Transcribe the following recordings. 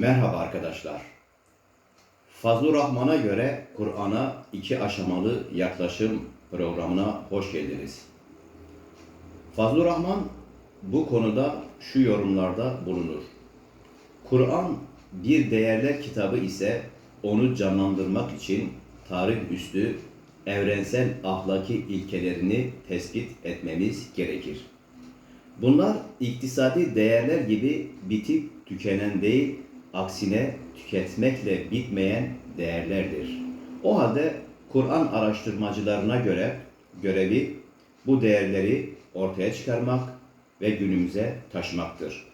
Merhaba arkadaşlar. Fazlur Rahman'a göre Kur'an'a iki aşamalı yaklaşım programına hoş geldiniz. Fazlur Rahman bu konuda şu yorumlarda bulunur. Kur'an bir değerler kitabı ise onu canlandırmak için tarih üstü evrensel ahlaki ilkelerini tespit etmemiz gerekir. Bunlar iktisadi değerler gibi bitip tükenen değil, aksine tüketmekle bitmeyen değerlerdir. O halde Kur'an araştırmacılarına göre görevi bu değerleri ortaya çıkarmak ve günümüze taşımaktır.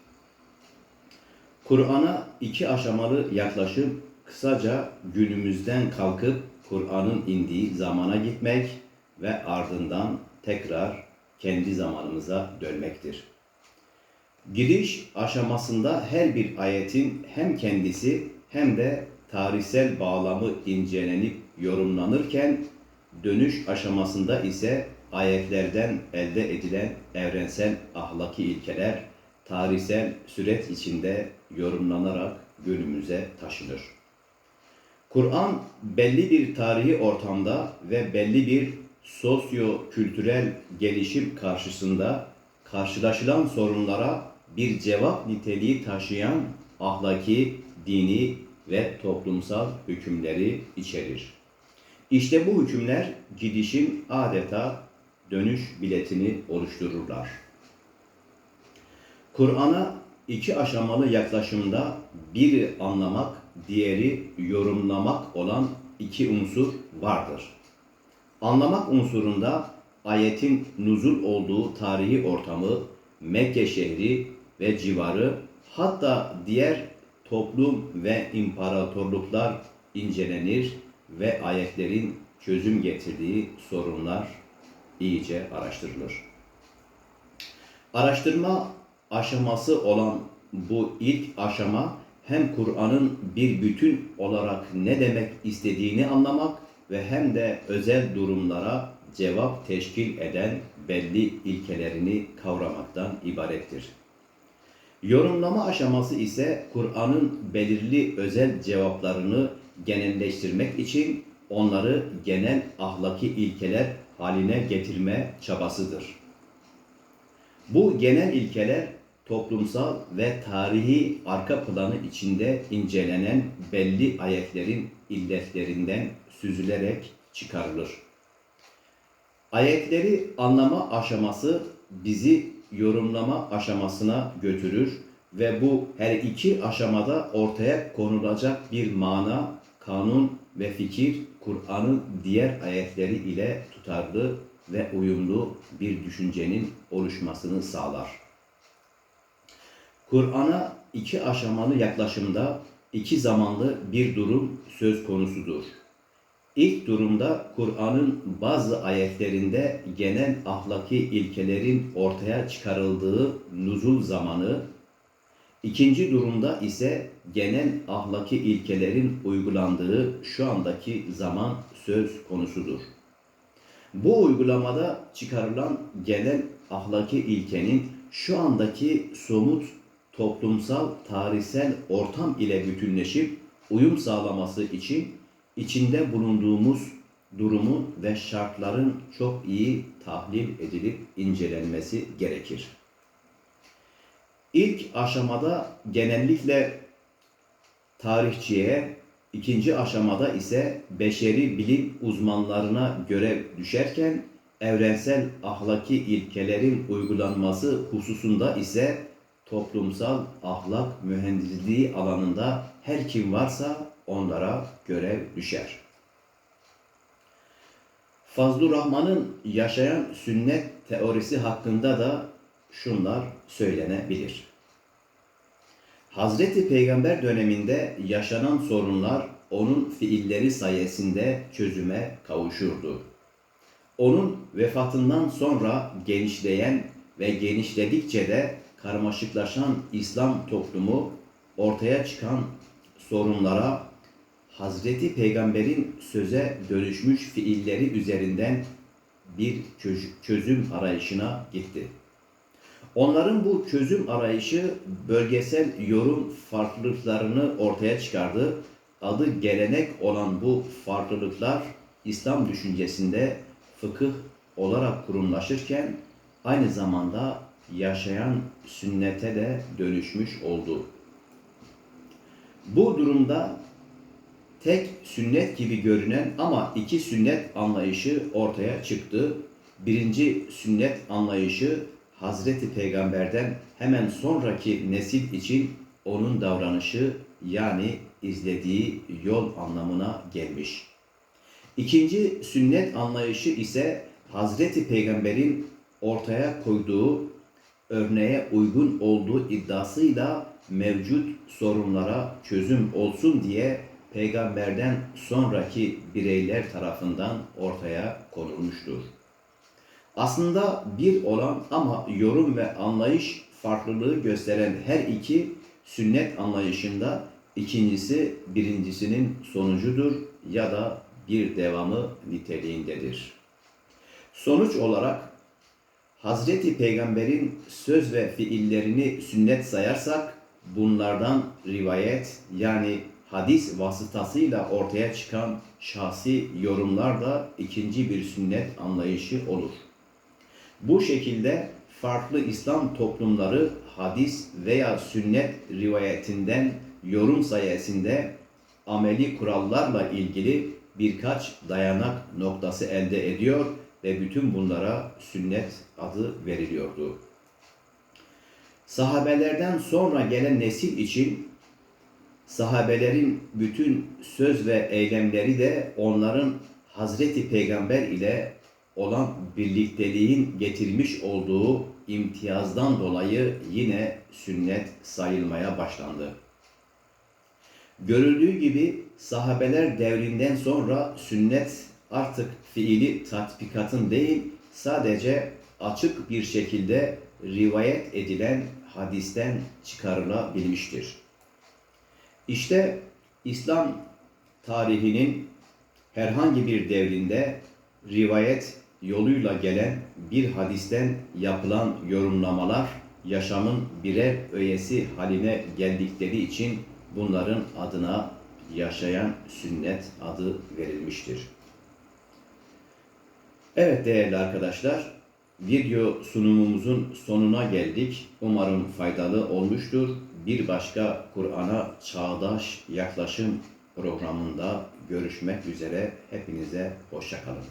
Kur'an'a iki aşamalı yaklaşım kısaca günümüzden kalkıp Kur'an'ın indiği zamana gitmek ve ardından tekrar kendi zamanımıza dönmektir. Giriş aşamasında her bir ayetin hem kendisi hem de tarihsel bağlamı incelenip yorumlanırken dönüş aşamasında ise ayetlerden elde edilen evrensel ahlaki ilkeler tarihsel süreç içinde yorumlanarak günümüze taşınır. Kur'an belli bir tarihi ortamda ve belli bir sosyo-kültürel gelişim karşısında karşılaşılan sorunlara bir cevap niteliği taşıyan ahlaki, dini ve toplumsal hükümleri içerir. İşte bu hükümler gidişin adeta dönüş biletini oluştururlar. Kur'an'a iki aşamalı yaklaşımda biri anlamak, diğeri yorumlamak olan iki unsur vardır. Anlamak unsurunda ayetin nuzul olduğu tarihi ortamı, Mekke şehri ve civarı hatta diğer toplum ve imparatorluklar incelenir ve ayetlerin çözüm getirdiği sorunlar iyice araştırılır. Araştırma aşaması olan bu ilk aşama hem Kur'an'ın bir bütün olarak ne demek istediğini anlamak ve hem de özel durumlara cevap teşkil eden belli ilkelerini kavramaktan ibarettir. Yorumlama aşaması ise Kur'an'ın belirli özel cevaplarını genelleştirmek için onları genel ahlaki ilkeler haline getirme çabasıdır. Bu genel ilkeler toplumsal ve tarihi arka planı içinde incelenen belli ayetlerin illetlerinden süzülerek çıkarılır. Ayetleri anlama aşaması bizi yorumlama aşamasına götürür ve bu her iki aşamada ortaya konulacak bir mana, kanun ve fikir Kur'an'ın diğer ayetleri ile tutarlı ve uyumlu bir düşüncenin oluşmasını sağlar. Kur'an'a iki aşamalı yaklaşımda iki zamanlı bir durum söz konusudur. İlk durumda Kur'an'ın bazı ayetlerinde genel ahlaki ilkelerin ortaya çıkarıldığı nuzul zamanı, ikinci durumda ise genel ahlaki ilkelerin uygulandığı şu andaki zaman söz konusudur. Bu uygulamada çıkarılan genel ahlaki ilkenin şu andaki somut toplumsal tarihsel ortam ile bütünleşip uyum sağlaması için içinde bulunduğumuz durumun ve şartların çok iyi tahlil edilip incelenmesi gerekir. İlk aşamada genellikle tarihçiye, ikinci aşamada ise beşeri bilim uzmanlarına görev düşerken evrensel ahlaki ilkelerin uygulanması hususunda ise toplumsal ahlak mühendisliği alanında her kim varsa onlara görev düşer. Fazlur Rahman'ın yaşayan sünnet teorisi hakkında da şunlar söylenebilir. Hazreti Peygamber döneminde yaşanan sorunlar onun fiilleri sayesinde çözüme kavuşurdu. Onun vefatından sonra genişleyen ve genişledikçe de karmaşıklaşan İslam toplumu ortaya çıkan sorunlara Hazreti Peygamber'in söze dönüşmüş fiilleri üzerinden bir çözüm arayışına gitti. Onların bu çözüm arayışı bölgesel yorum farklılıklarını ortaya çıkardı. Adı gelenek olan bu farklılıklar İslam düşüncesinde fıkıh olarak kurumlaşırken aynı zamanda yaşayan sünnete de dönüşmüş oldu. Bu durumda tek sünnet gibi görünen ama iki sünnet anlayışı ortaya çıktı. Birinci sünnet anlayışı Hazreti Peygamber'den hemen sonraki nesil için onun davranışı yani izlediği yol anlamına gelmiş. İkinci sünnet anlayışı ise Hazreti Peygamber'in ortaya koyduğu örneğe uygun olduğu iddiasıyla mevcut sorunlara çözüm olsun diye peygamberden sonraki bireyler tarafından ortaya konulmuştur. Aslında bir olan ama yorum ve anlayış farklılığı gösteren her iki sünnet anlayışında ikincisi birincisinin sonucudur ya da bir devamı niteliğindedir. Sonuç olarak Hazreti Peygamber'in söz ve fiillerini sünnet sayarsak bunlardan rivayet yani hadis vasıtasıyla ortaya çıkan şahsi yorumlar da ikinci bir sünnet anlayışı olur. Bu şekilde farklı İslam toplumları hadis veya sünnet rivayetinden yorum sayesinde ameli kurallarla ilgili birkaç dayanak noktası elde ediyor ve bütün bunlara sünnet adı veriliyordu. Sahabelerden sonra gelen nesil için sahabelerin bütün söz ve eylemleri de onların Hazreti Peygamber ile olan birlikteliğin getirmiş olduğu imtiyazdan dolayı yine sünnet sayılmaya başlandı. Görüldüğü gibi sahabeler devrinden sonra sünnet artık fiili tatbikatın değil sadece açık bir şekilde rivayet edilen hadisten çıkarılabilmiştir. İşte İslam tarihinin herhangi bir devrinde rivayet yoluyla gelen bir hadisten yapılan yorumlamalar yaşamın birer öğesi haline geldikleri için bunların adına yaşayan sünnet adı verilmiştir. Evet değerli arkadaşlar, video sunumumuzun sonuna geldik. Umarım faydalı olmuştur. Bir başka Kur'an'a çağdaş yaklaşım programında görüşmek üzere. Hepinize hoşçakalın.